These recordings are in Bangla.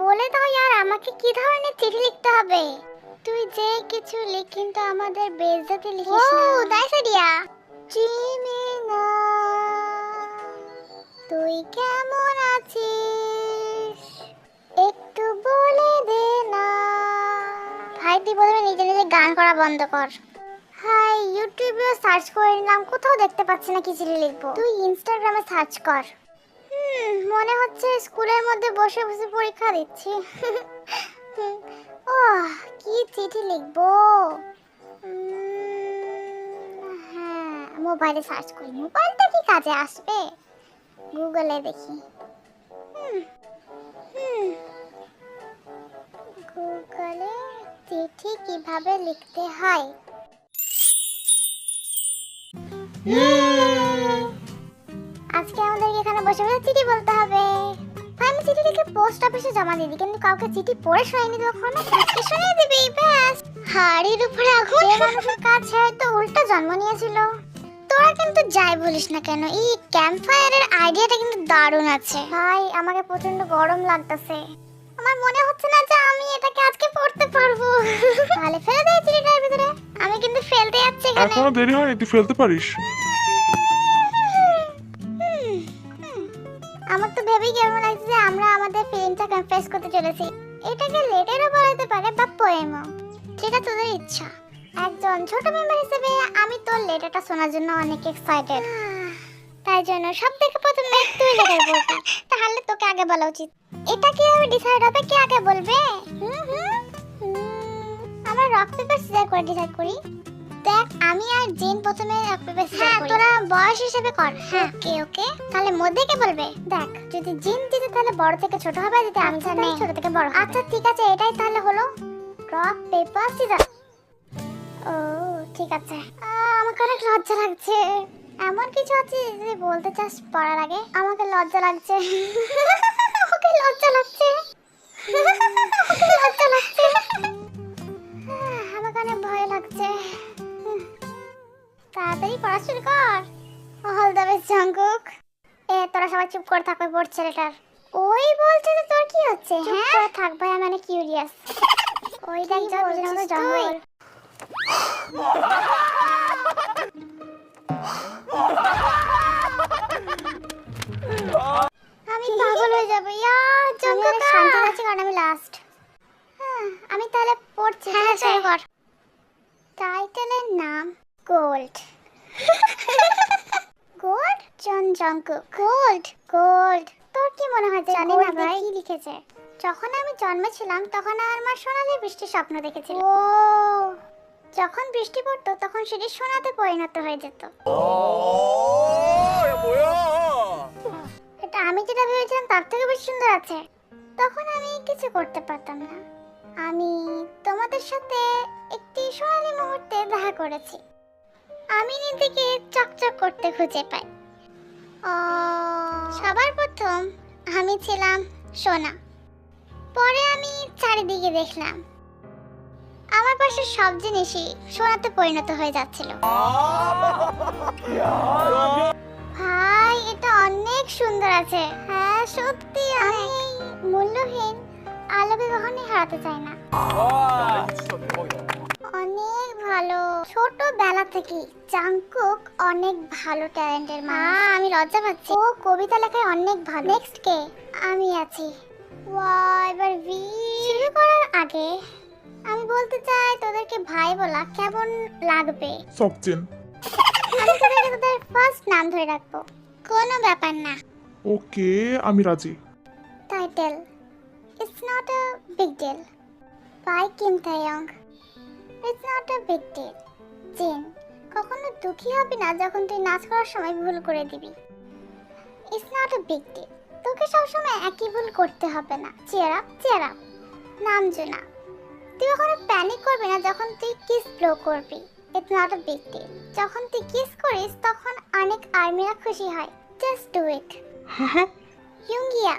বলে দাও यार আমাকে কি ধরনের চিঠি লিখতে হবে? তুই যে কিছু লিখ কিন্তু আমাদের বেইজ্জতি লিখিস না। ও দ্যাটস আইডিয়া চিনি না তুই কেমন আছিস? একটু বলে দে না। ভাই তুই প্রথমে নিজে নিজে গান করা বন্ধ কর। হাই ইউটিউবে সার্চ করে নিলাম কোথাও দেখতে পাচ্ছি না কি চিঠি লিখব। তুই ইনস্টাগ্রামে সার্চ কর। মনে হচ্ছে স্কুলের মধ্যে বসে বসে পরীক্ষা দিচ্ছি। ও কি চিঠি লিখব? হ্যাঁ মোবাইলে সার্চ করি। মোবাইলটা কি কাজে আসবে? গুগলে দেখি। গুগলে চিঠি কীভাবে লিখতে হয়? আজকে আমাদের এখানে বসে বসে চিঠি বলতে হবে। আমি চিঠি লিখে পোস্ট অফিসে জমা দিয়ে দিই? কিন্তু কাউকে চিঠি পড়ে শোনায়নি তখন আজকে শুনিয়ে দিবি? ব্যাস। হাড়ির উপরে আগুন। যে মানুষের কাজ ছেড়ে তো উল্টো জন্ম নিয়েছিল। তোরা কিন্তু যাই বলিস না কেন, এই ক্যাম্প ফায়ারের আইডিয়াটা কিন্তু দারুণ আছে। ভাই, আমাকে প্রচণ্ড গরম লাগতেছে। আমার মনে হচ্ছে না যে আমি এটাকে আজকে পড়তে পারব। তাহলে ফেলে দে চিঠিটার ভিতরে। আমি কিন্তু ফেলতে যাচ্ছি এখানে। এখনও দেরি হয়নি, তুই ফেলতে পারিস। আমার তো ভেবেই কেমন লাগছে যে আমরা আমাদের ফিলিংটা কনফেস করতে চলেছি। এটাকে লেটারও বলাতে পারে বা পোয়েমও সেটা তোদের ইচ্ছা। একজন ছোট মেম্বার হিসেবে আমি তোর লেটারটা শোনার জন্য অনেক এক্সাইটেড তাই জন্য সব থেকে প্রথমে তুই লেটার বলবি। তাহলে তোকে আগে বলা উচিত। এটা কি আমি ডিসাইড হবে কে আগে বলবে? হুম হুম, আমরা রক পেপার সিজার করে ডিসাইড করি। দেখ আমি আর জিন প্রথমে করি তোরা বয়স হিসেবে কর। হ্যাঁ। ওকে ওকে? তাহলে মধ্যে কে বলবে? দেখ যদি জিন জিতে তাহলে বড় থেকে ছোট হবে যদি আমি জানি ছোট থেকে বড় আচ্ছা ঠিক আছে এটাই তাহলে হলো। রক পেপার সিজার ও ঠিক আছে। আমাকে অনেক লজ্জা লাগছে। এমন কিছু আছে যদি বলতে চাস পড়ার আগে? আমাকে লজ্জা লাগছে। ওকে লজ্জা লাগছে। চুপ করে থাকবে বড় ছেলেটার। ওই বলছে যে তোর কি হচ্ছে হ্যাঁ? চুপ করে থাক ভাই আমি অনেক কিউরিয়াস ওই দেখ যা পিছনের মতো জঙ্গল জঙ্কু গোল্ড গোল্ড তোর কি মনে হয় জানি না ভাই। কি লিখেছে? যখন আমি জন্মেছিলাম তখন আমার মা সোনালি বৃষ্টির স্বপ্ন দেখেছিল। ও। যখন বৃষ্টি পড়তো তখন সেটি সোনাতে পরিণত হয়ে যেত। এটা আমি যেটা ভেবেছিলাম তার থেকে বেশি সুন্দর আছে। তখন আমি কিছু করতে পারতাম না। আমি তোমাদের সাথে একটি সোনালী মুহূর্তে দেখা করেছি। আমি নিজেকে চকচক করতে খুঁজে পাই। সবার প্রথম আমি ছিলাম সোনা। পরে আমি চারিদিকে দেখলাম। আমার পাশে সব জিনিসই সোনাতে পরিণত হয়ে যাচ্ছিল। ভাই এটা অনেক সুন্দর আছে। হ্যাঁ সত্যি আমি মূল্যহীন আলোকে কখনোই হারাতে চাই না। অনেক ভালো। ছোটবেলা থেকে জাংকুক অনেক ভালো ট্যালেন্টের মা আমি লজ্জা পাচ্ছি। ও কবিতা লেখায় অনেক ভালো। নেক্সট কে আমি আছি। ওয়াও এবার ভি শুরু করার আগে আমি বলতে চাই তোদেরকে ভাই বলা কেমন লাগবে? সবচেন। আমি তোদেরকে তোদের ফার্স্ট নাম ধরে রাখব। কোনো ব্যাপার না। ওকে আমি রাজি। Title it's not a big deal by Kim Taeyong it's not a big deal Jin কখনো দুঃখী হবি না যখন তুই নাচ করার সময় ভুল করে দিবি। It's not a big deal তোকে সবসময় একই ভুল করতে হবে না। চেয়ার আপ চেয়ার আপ তুই কখনো প্যানিক করবি না যখন তুই কিস ব্লো করবি। It's not a big deal যখন তুই কিস করিস তখন অনেক আর্মিরা খুশি হয়। জাস্ট ডু ইট ইউঙ্গিয়া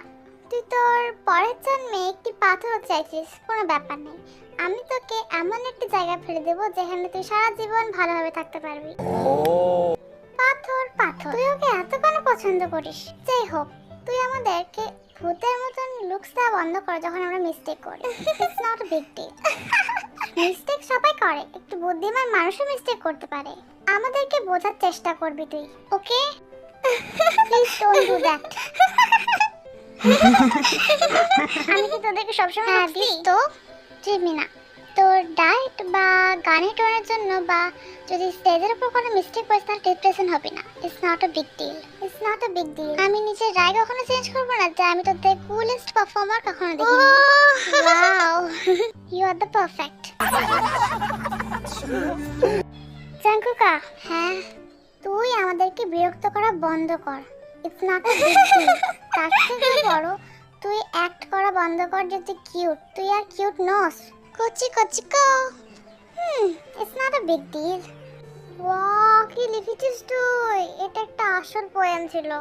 তুই তোর পরের জন্মে একটি পাথর চাইছিস, কোনো ব্যাপার নেই। আমি তোকে এমন একটি জায়গা ফেলে দেবো যেখানে তুই সারা জীবন ভালোভাবে থাকতে পারবি। পাথর পাথর। তুই ওকে এত কেন পছন্দ করিস? যাই হোক, তুই আমাদেরকে ভূতের মতন লুকস দেওয়া বন্ধ কর যখন আমরা মিস্টেক করি। It's not big deal mistake সবাই করে, একটু বুদ্ধিমান মানুষও মিস্টেক করতে পারে। আমাদেরকে বোঝার চেষ্টা করবি তুই okay please don't do that আমি কি তোদেরকে সবসময় হ্যাঁ তো। চিবি না তোর ডায়েট বা গানে টোনের জন্য বা যদি স্টেজের উপর কোনো মিস্টেক করিস তাহলে ডিপ্রেশন হবে না। It's not a big deal it's not a big deal আমি নিজের রায় কখনো চেঞ্জ করব না যে আমি তোদের কুলেস্ট পারফর্মার কখনো দেখিনি। Wow you are the perfect জাঙ্কুকা হ্যাঁ তুই আমাদেরকে বিরক্ত করা বন্ধ কর। It's not a big deal তার থেকে বড়। তুই অ্যাক্ট করা বন্ধ কর যে তুই কিউট তুই আর কিউট নস। কচি কচি কো। হুম it's not a big deal wow কি লিখেছিস তুই? এটা একটা আসল পোয়েম ছিল।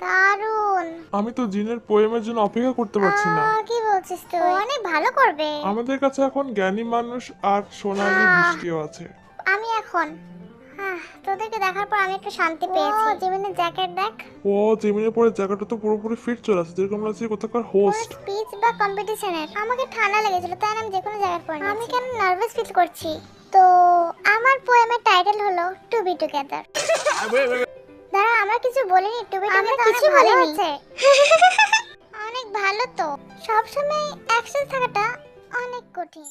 দারুণ। আমি তো জিনের পোয়েমের জন্য অপেক্ষা করতে পারছি না। আহ, কি বলছিস তুই? অনেক ভালো করবে। আমাদের কাছে এখন জ্ঞানী মানুষ আর সোনালি। বৃষ্টিও আছে। আমি এখন। তোদেরকে দেখার পর আমি একটু শান্তি পেয়েছি। জিমিনের জ্যাকেট দেখ। ও জেমিনের পরে জায়গাটা তো পুরোপুরি ফিট চলে আসছে যেরকম লাগছে কোথাকার হোস্ট স্পিচ বা কম্পিটিশনের আমাকে ঠান্ডা লেগেছিল তাই আমি যে কোনো জায়গায় পড়ে আমি কেন নার্ভাস ফিল করছি? তো আমার পোয়েমের টাইটেল হলো টু বি টুগেদার দাঁড়া আমরা কিছু বলিনি টু বি টুগেদার কিছু ভালো হচ্ছে অনেক ভালো তো। সবসময় একসাথে থাকাটা অনেক কঠিন।